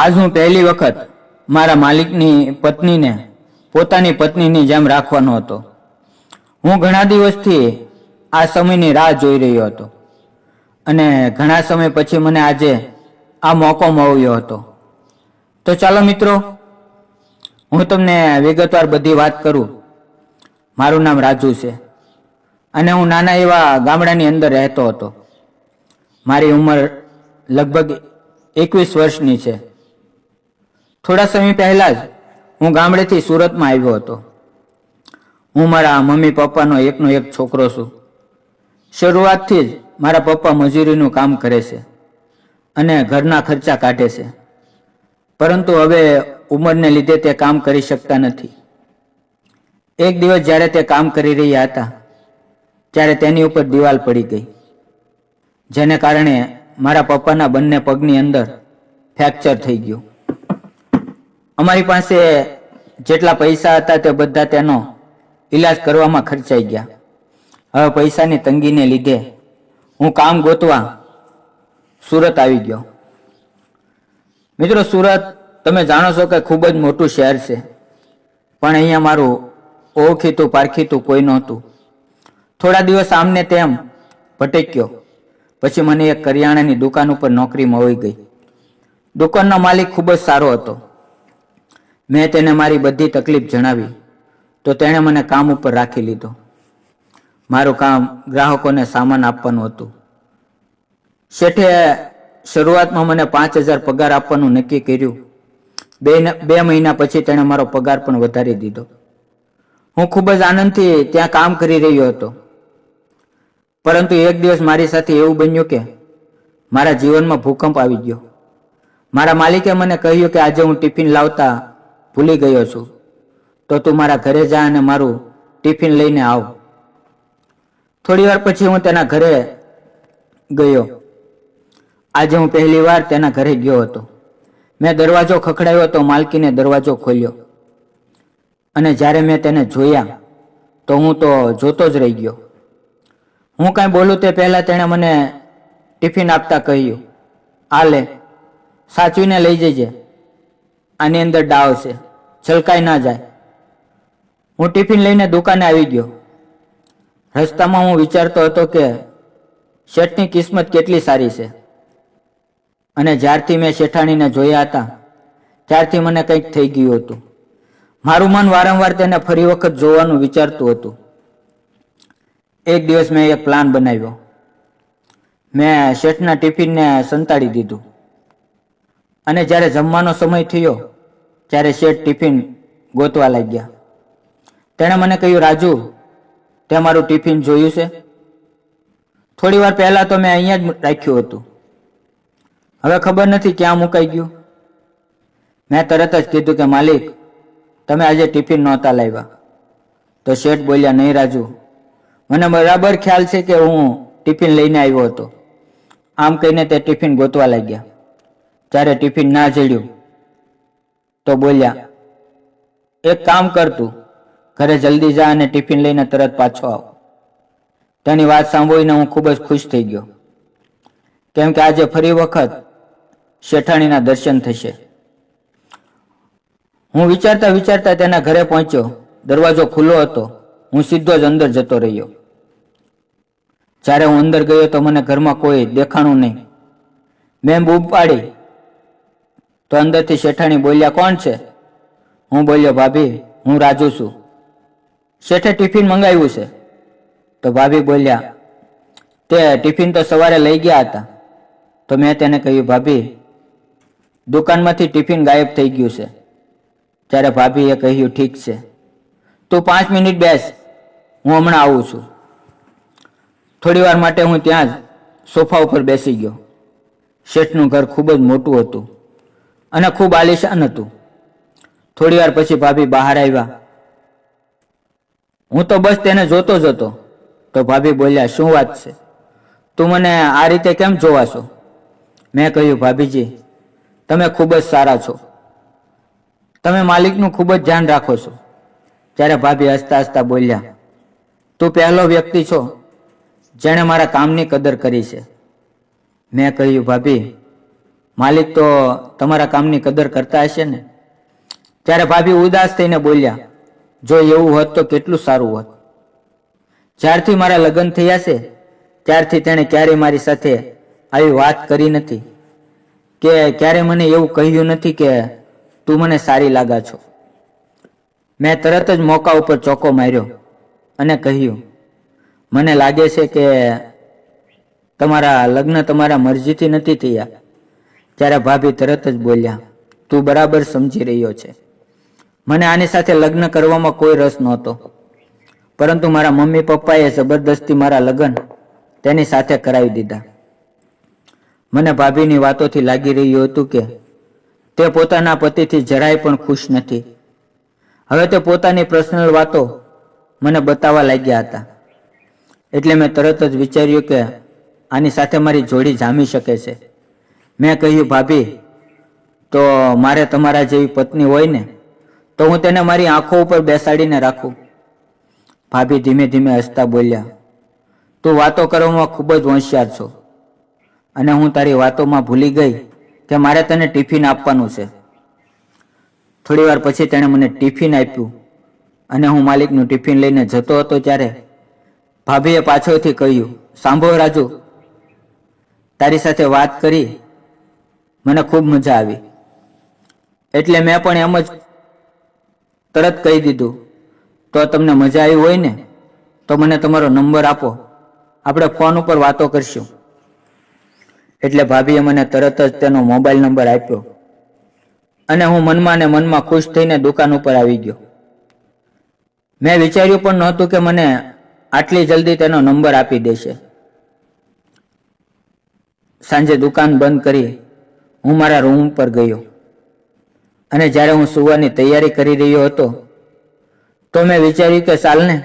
આજ હું પહેલી વખત મારા માલિકની પત્નીને, પોતાની પત્નીની જેમ રાખવાનો હતો. હું ઘણા દિવસથી આ સમયની રાહ જોઈ રહ્યો હતો અને ઘણા સમય પછી મને આજે આ મોકો મળ્યો હતો. તો ચાલો મિત્રો, હું તમને વિગતવાર બધી વાત કરું. મારું નામ રાજુ છે અને હું નાના એવા ગામડાની અંદર રહેતો હતો. મારી ઉંમર લગભગ એકવીસ વર્ષની છે. થોડા સમય પહેલા જ હું ગામડેથી સુરતમાં આવ્યો હતો. હું મારા મમ્મી પપ્પાનો એકનો એક છોકરો છું. શરૂઆતથી જ મારા પપ્પા મજૂરીનું કામ કરે છે અને ઘરના ખર્ચા કાઢે છે. પરંતુ હવે ઉંમરને લીધે તે કામ કરી શકતા નથી. એક દિવસ જ્યારે તે કામ કરી રહ્યા હતા, ત્યારે તેની ઉપર દિવાલ પડી ગઈ, જેને કારણે મારા પપ્પાના બંને પગની અંદર ફ્રેક્ચર થઈ ગયું. અમારી પાસે જેટલા પૈસા હતા તે બધા તેનો ઈલાજ કરવામાં ખર્ચાઈ ગયા. હવે પૈસાની તંગીને લીધે હું કામ ગોતવા સુરત આવી ગયો. મિત્રો, સુરત તમે જાણો છો કે ખૂબ જ મોટું શહેર છે. પણ અહીંયા મારું ઓળખીતું, પારખીતું કોઈ નહોતું. થોડા દિવસ આમને તેમ ભટક્યો. પછી મને એક કરિયાણાની દુકાન ઉપર નોકરી મળી ગઈ. દુકાનનો માલિક ખૂબ જ સારો હતો. મેં તેને મારી બધી તકલીફ જણાવી, તો તેણે મને કામ ઉપર રાખી લીધો. મારું કામ ગ્રાહકોને સામાન આપવાનું હતું. શેઠે શરૂઆતમાં મને પાંચ હજાર પગાર આપવાનું નક્કી કર્યું. બે બે મહિના પછી તેણે મારો પગાર પણ વધારી દીધો. હું ખૂબ જ આનંદથી ત્યાં કામ કરી રહ્યો હતો. પરંતુ એક દિવસ મારી સાથે એવું બન્યું કે મારા જીવનમાં ભૂકંપ આવી ગયો. મારા માલિકે મને કહ્યું કે આજે હું ટિફિન લાવતા ભૂલી ગયો છું. તો તું મારા ઘરે જા અને મારું ટિફિન લઈને આવ. થોડી વાર પછી હું તેના ઘરે ગયો. આજે હું પહેલી વાર તેના ઘરે ગયો હતો. મેં દરવાજો ખખડાવ્યો તો માલકીને દરવાજો ખોલ્યો. અને જ્યારે મેં તેને જોયા, તો હું તો જોતો જ રહી ગયો. હું કાંઈ બોલું તે પહેલાં તેણે મને ટિફિન આપતા કહ્યું, આ લે, સાચવીને લઈ જજે. આની અંદર ડાવ છે. છલકાઈ ના જાય. હું ટિફિન લઈને દુકાને આવી ગયો. રસ્તામાં હું વિચારતો હતો કે શેઠની કિસ્મત કેટલી સારી છે. અને જ્યારથી મેં શેઠાણીને જોયા હતા, ત્યારથી મને કંઈક થઈ ગયું હતું. મારું મન વારંવાર તેને ફરી વખત જોવાનું વિચારતું હતું. એક દિવસ મેં એક પ્લાન બનાવ્યો. મેં શેઠના ટિફિનને સંતાડી દીધું. અને જ્યારે જમવાનો સમય થયો ત્યારે શેઠ ટિફિન ગોતવા લાગ્યા. તેણે મને કહ્યું, રાજુ, તે મારું ટિફિન જોયું છે? થોડી વાર પહેલા તો મેં અહીંયા જ રાખ્યું હતું. હવે ખબર નથી ક્યાં મુકાઈ ગયું. મેં તરત જ કીધું કે, માલિક, તમે આજે ટિફિન નહોતા લાવ્યા. તો શેઠ બોલ્યા, નહીં રાજુ, મને બરાબર ખ્યાલ છે કે હું ટિફિન લઈને આવ્યો હતો. આમ કહીને તે ટિફિન ગોતવા લાગ્યા. જ્યારે ટિફિન ના જડ્યું તો બોલ્યા, એક કામ કરતું ઘરે જલ્દી જા અને ટિફિન લઈને તરત પાછો આવ. તેની વાત સાંભળીને હું ખૂબ જ ખુશ થઈ ગયો. કેમ કે આજે ફરી વખત શેઠાણીના દર્શન થશે. હું વિચારતા વિચારતા તેના ઘરે પહોંચ્યો. દરવાજો ખુલ્લો હતો. હું સીધો જ અંદર જતો રહ્યો. જ્યારે હું અંદર ગયો તો મને ઘરમાં કોઈ દેખાણું નહીં. મેં બૂમ પાડી. તો અંદરથી શેઠાણી બોલ્યા, કોણ છે? હું બોલ્યો, ભાભી, હું રાજુ છું. શેઠે ટિફિન મંગાવ્યું છે. તો ભાભી બોલ્યા, તે ટિફિન તો સવારે લઈ ગયા હતા. તો મેં તેને કહ્યું, ભાભી, દુકાનમાંથી ટિફિન ગાયબ થઈ ગયું છે. ત્યારે ભાભીએ કહ્યું, ઠીક છે. તું પાંચ મિનિટ બેસ. હું હમણાં આવું છું. થોડી વાર માટે હું ત્યાં જ સોફા ઉપર બેસી ગયો. શેઠનું ઘર ખૂબ જ મોટું હતું. અને ખૂબ આલિશાન હતું. થોડી વાર પછી ભાભી બહાર આવ્યા. હું તો બસ તેને જોતો જ હતો. તો ભાભી બોલ્યા, શું વાત છે? તું મને આ રીતે કેમ જોવાશો મેં કહ્યું, ભાભીજી, તમે ખૂબ જ સારા છો. તમે માલિકનું ખૂબ જ ધ્યાન રાખો છો. ત્યારે ભાભી હસતા હસતા બોલ્યા, તું પહેલો વ્યક્તિ છો જેણે મારા કામની કદર કરી છે. મેં કહ્યું, ભાભી માલિક તો તમારા કામની કદર કરતા હશે ને? ત્યારે ભાભી ઉદાસ થઈને બોલ્યા, જો એવું હોત તો કેટલું સારું હોત. જ્યારથી મારા લગ્ન થયા છે, ત્યારથી તેણે ક્યારેય મારી સાથે આવી વાત કરી નથી. કે ક્યારે મને એવું કહ્યું નથી કે તું મને સારી લાગા છો. મેં તરત જ મોકા ઉપર ચોકો માર્યો અને કહ્યું, મને લાગે છે કે તમારા લગ્ન તમારા મરજીથી નથી થયા. ત્યારે ભાભી તરત જ બોલ્યા, તું બરાબર સમજી રહ્યો છે. મને આની સાથે લગ્ન કરવામાં કોઈ રસ નહોતો. પરંતુ મારા મમ્મી પપ્પાએ જબરદસ્તી મારા લગ્ન તેની સાથે કરાવી દીધા. મને ભાભીની વાતોથી લાગી રહ્યું હતું કે તે પોતાના પતિથી જરાય પણ ખુશ નથી. હવે તે પોતાની પર્સનલ વાતો મને બતાવવા લાગ્યા હતા. એટલે મેં તરત જ વિચાર્યું કે આની સાથે મારી જોડી જામી શકે છે. મેં કહ્યું, ભાભી, તો મારે તમારા જેવી પત્ની હોય ને, તો હું તેને મારી આંખો ઉપર બેસાડીને રાખું. ભાભી ધીમે ધીમે હસતા બોલ્યા, તું વાતો કરવામાં ખૂબ જ હોશિયાર છો અને હું તારી વાતોમાં ભૂલી ગઈ કે મારે તને ટિફિન આપવાનું છે. થોડી વાર પછી તેણે મને ટિફિન આપ્યું અને હું માલિકનું ટિફિન લઈને જતો હતો ત્યારે ભાભીએ પાછળથી કહ્યું, સાંભળો રાજુ, તારી સાથે વાત કરી મને ખૂબ મજા આવી. એટલે મેં પણ એમ જ તરત કહી દીધું, તો તમને મજા આવી હોય ને, તો મને તમારો નંબર આપો. આપણે ફોન ઉપર વાતો કરશું. એટલે ભાભીએ મને તરત જ તેનો મોબાઈલ નંબર આપ્યો અને હું મનમાં ને મનમાં ખુશ થઈને દુકાન ઉપર આવી ગયો. મેં વિચાર્યું પણ નહોતું કે મને આટલી જલ્દી તેનો નંબર આપી દેશે. સાંજે દુકાન બંધ કરી હું મારા રૂમ પર ગયો. અને જ્યારે હું સુવાની તૈયારી કરી રહ્યો હતો, તો મેં વિચાર્યું કે ચાલને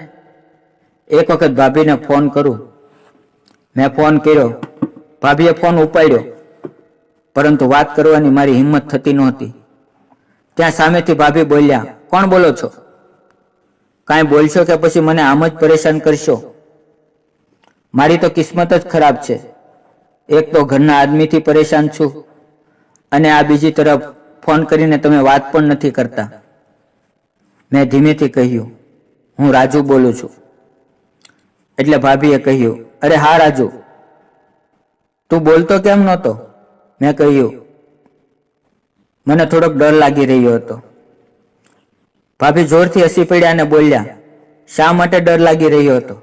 એક વખત ભાભીને ફોન કરું. મેં ફોન કર્યો. ભાભીએ ફોન ઉપાડ્યો. પરંતુ વાત કરવાની મારી હિંમત થતી નહોતી. ત્યાં સામેથી ભાભી બોલ્યા, કોણ બોલો છો? કાંઈ બોલશો કે પછી મને આમ જ પરેશાન કરશો? મારી તો કિસ્મત જ ખરાબ છે. એક તો ઘરના આદમીથી પરેશાન છું. અને આ બીજી તરફ ફોન કરીને તમે વાત પણ નથી કરતા. મેં ધીમેથી કહ્યું, હું રાજુ બોલું છું. એટલે ભાભીએ કહ્યું, અરે હા રાજુ. તું બોલતો કેમ નહોતો? મેં કહ્યું, મને થોડોક ડર લાગી રહ્યો હતો. ભાભી જોરથી હસી પડ્યા અને બોલ્યા, શા માટે ડર લાગી રહ્યો હતો?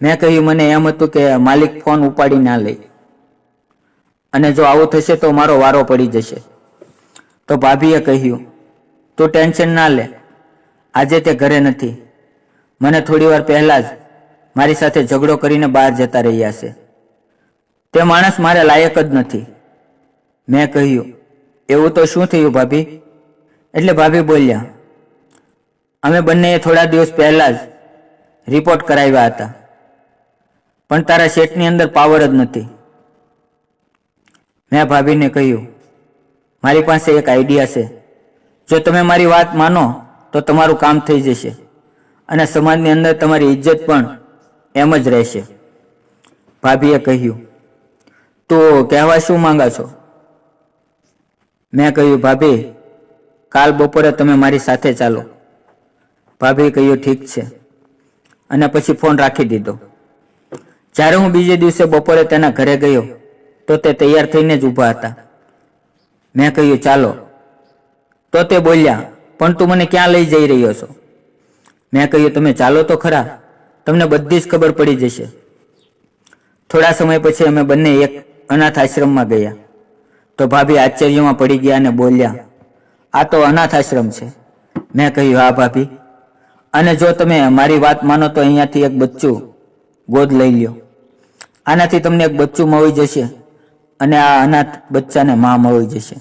મેં કહ્યું, મને એમ હતું કે માલિક ફોન ઉપાડી ના લે. અને જો આવું થશે તો મારો વારો પડી જશે. તો ભાભીએ કહ્યું, તું ટેન્શન ના લે. આજે તે ઘરે નથી. મને થોડી વાર પહેલા જ મારી સાથે ઝઘડો કરીને બહાર જતા રહ્યા છે. તે માણસ મારે લાયક જ નથી. મેં કહ્યું, એવું તો શું થયું ભાભી? એટલે ભાભી બોલ્યા, અમે બંનેએ થોડા દિવસ પહેલા જ રિપોર્ટ કરાવ્યા હતા. પણ તારા શેઠની અંદર પાવર જ નથી. મેં ભાભીને કહ્યું, મારી પાસે એક આઈડિયા છે. જો તમે મારી વાત માનો, તો તમારું કામ થઈ જશે અને સમાજની અંદર તમારી ઇજ્જત પણ એમ જ રહેશે. ભાભીએ કહ્યું, તો કહેવા શું માંગા છો? મેં કહ્યું, ભાભી, કાલ બપોરે તમે મારી સાથે ચાલો. ભાભીએ કહ્યું, ઠીક છે. અને પછી ફોન રાખી દીધો. જ્યારે હું બીજે દિવસે બપોરે તેના ઘરે ગયો તો તે તૈયાર થઈને જ ઊભા હતા. મેં કહ્યું, ચાલો. તો તે બોલ્યા, પણ તું મને ક્યાં લઈ જઈ રહ્યો છો? મેં કહ્યું, તમે ચાલો તો ખરા, તમને બધી જ ખબર પડી જશે. થોડા સમય પછી અમે બંને એક અનાથ આશ્રમમાં ગયા. તો ભાભી આશ્ચર્યમાં પડી ગયા અને બોલ્યા, આ તો અનાથ આશ્રમ છે. મેં કહ્યું, હા ભાભી. અને જો તમે મારી વાત માનો તો અહીંયાથી એક બચ્ચું ગોદ લઈ લ્યો. આનાથી તમને એક બચ્ચું મળી જશે. અને આ અનાથ બચ્ચાને માં મળી જશે.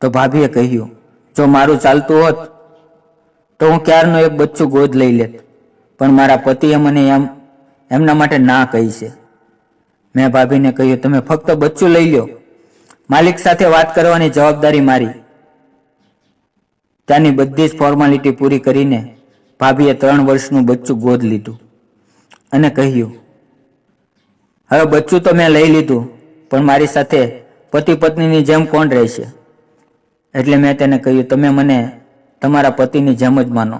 તો ભાભીએ કહ્યું, જો મારું ચાલતું હોત, તો હું ક્યારનો એક બચ્ચું ગોદ લઈ લેત. પણ મારા પતિએ મને એમ, એમના માટે ના કહી છે. મેં ભાભીને કહ્યું, તમે ફક્ત બચ્ચું લઈ લો માલિક સાથે વાત કરવાની જવાબદારી મારી. ત્યાંની બધી જ ફોર્માલિટી પૂરી કરીને ભાભીએ ત્રણ વર્ષનું બચ્ચું ગોદ લીધું અને કહ્યું હવે બચ્ચું તો મેં લઈ લીધું, પણ મારી સાથે પતિ પત્નીની જેમ કોણ રહેશે? એટલે મેં તેને કહ્યું, તમે મને તમારા પતિની જેમ જ માનો.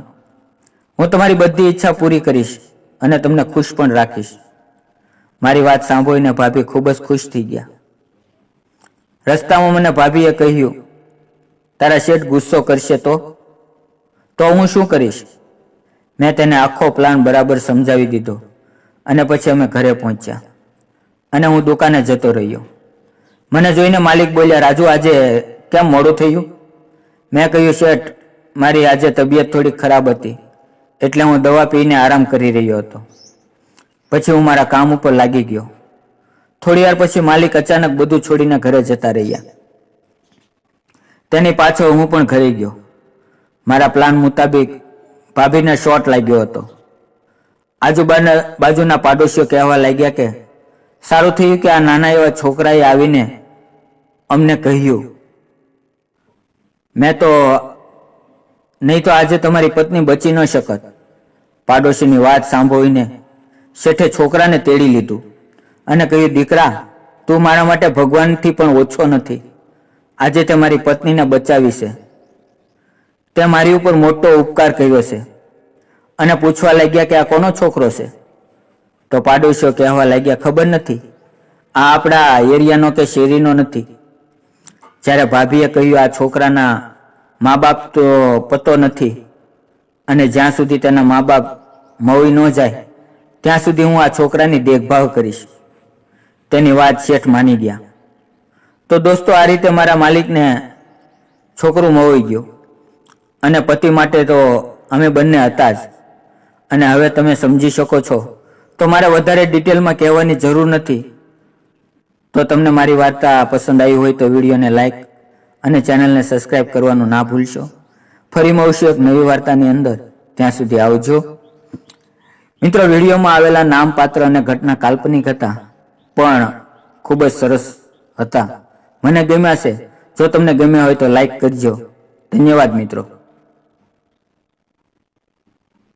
હું તમારી બધી ઈચ્છા પૂરી કરીશ અને તમને ખુશ પણ રાખીશ. મારી વાત સાંભળીને ભાભી ખૂબ જ ખુશ થઈ ગયા. રસ્તામાં મને ભાભીએ કહ્યું, તારા શેઠ ગુસ્સો કરશે તો? તો હું શું કરીશ? મેં તેને આખો પ્લાન બરાબર સમજાવી દીધો અને પછી અમે ઘરે પહોંચ્યા. અને હું દુકાને જતો રહ્યો. મને જોઈને માલિક બોલ્યા, રાજુ, આજે કેમ મોડું થયું? મેં કહ્યું, શેઠ, મારી આજે તબિયત થોડી ખરાબ હતી, એટલે હું દવા પીને આરામ કરી રહ્યો હતો. પછી હું મારા કામ ઉપર લાગી ગયો. થોડી વાર પછી માલિક અચાનક બધું છોડીને ઘરે જતા રહ્યા. તેની પાછળ હું પણ ઘરે ગયો. મારા પ્લાન મુતાબિક ભાભીને શોટ લાગ્યો હતો. આજુબાજુના બાજુના પાડોશીઓ કહેવા લાગ્યા કે સારું થયું કે આ નાના એવા છોકરાએ આવીને અમને કહ્યું. મેં તો, નહીં તો આજે તમારી પત્ની બચી ન શકત. પાડોશીની વાત સાંભળીને શેઠે છોકરાને તેડી લીધું અને કહ્યું, દીકરા, તું મારા માટે ભગવાનથી પણ ઓછો નથી. આજે તે મારી પત્નીને બચાવી છે. તે મારી ઉપર મોટો ઉપકાર કર્યો છે. અને પૂછવા લાગ્યા કે આ કોનો છોકરો છે? તો પાડોશીઓ કહેવા લાગ્યા, ખબર નથી. આ આપણા એરિયાનો કે શેરીનો નથી. જ્યારે ભાભીએ કહ્યું, આ છોકરાના મા બાપ તો પતો નથી અને જ્યાં સુધી તેના મા બાપ મવી ન જાય, ત્યાં સુધી હું આ છોકરાની દેખભાળ કરીશ. તેની વાત શેઠ માની ગયા. તો દોસ્તો, આ રીતે મારા માલિકને છોકરું મવાઈ ગયું અને પતિ માટે તો અમે બંને હતા જ અને હવે તમે સમજી શકો છો તો મારે વધારે ડિટેલમાં કહેવાની જરૂર નથી. તો તમને મારી વાર્તા પસંદ આવી હોય તો વિડીયોને લાઈક અને ચેનલને સબસ્ક્રાઇબ કરવાનું ના ભૂલશો. ફરી મળશું એક નવી વાર્તાની અંદર. ત્યાં સુધી આવજો. મિત્રો, વિડીયોમાં આવેલા નામ પાત્ર અને ઘટના કાલ્પનિક હતા, પણ ખૂબ જ સરસ હતા. મને ગમ્યા છે. જો તમને ગમ્યા હોય તો લાઈક કરજો. ધન્યવાદ, મિત્રો.